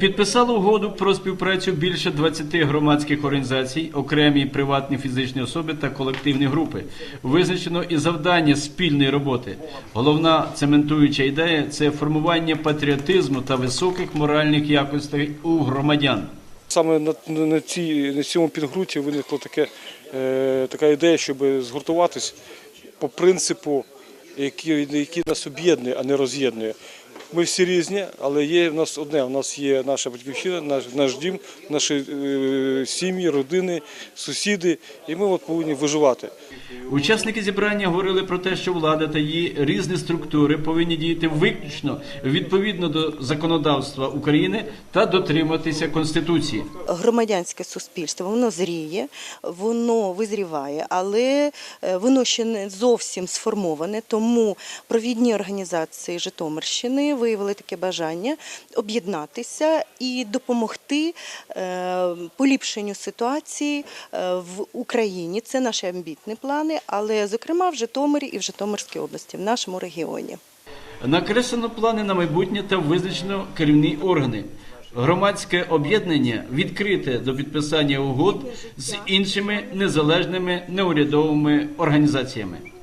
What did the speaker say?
Підписало угоду про співпрацю більше 20 громадських організацій, окремі приватні фізичні особи та колективні групи. Визначено і завдання спільної роботи. Головна цементуюча ідея це формування патріотизму та високих моральних якостей у громадян. Саме на, на, цій, на цьому підґрунті виникла таке, е, така ідея, щоб згуртуватись по принципу, який, який нас об'єднує, а не роз'єднує. Ми всі різні, але є в нас одне. У нас є наша батьківщина, наш, наш дім, наші е, сім'ї, родини, сусіди, і ми от повинні виживати. Учасники зібрання говорили про те, що влада та її різні структури повинні діяти виключно відповідно до законодавства України та дотриматися конституції. громадянське суспільство воно зріє, воно визріває, але е, воно ще не зовсім сформоване. Тому провідні організації Житомирщини виявили таке бажання об'єднатися і допомогти е, поліпшенню ситуації е, в Україні. Це наші амбітні плани, але зокрема в Житомирі і в Житомирській області, в нашому регіоні. Накреслено плани на майбутнє та визначено керівні органи. Громадське об'єднання відкрите до підписання угод з іншими незалежними неурядовими організаціями.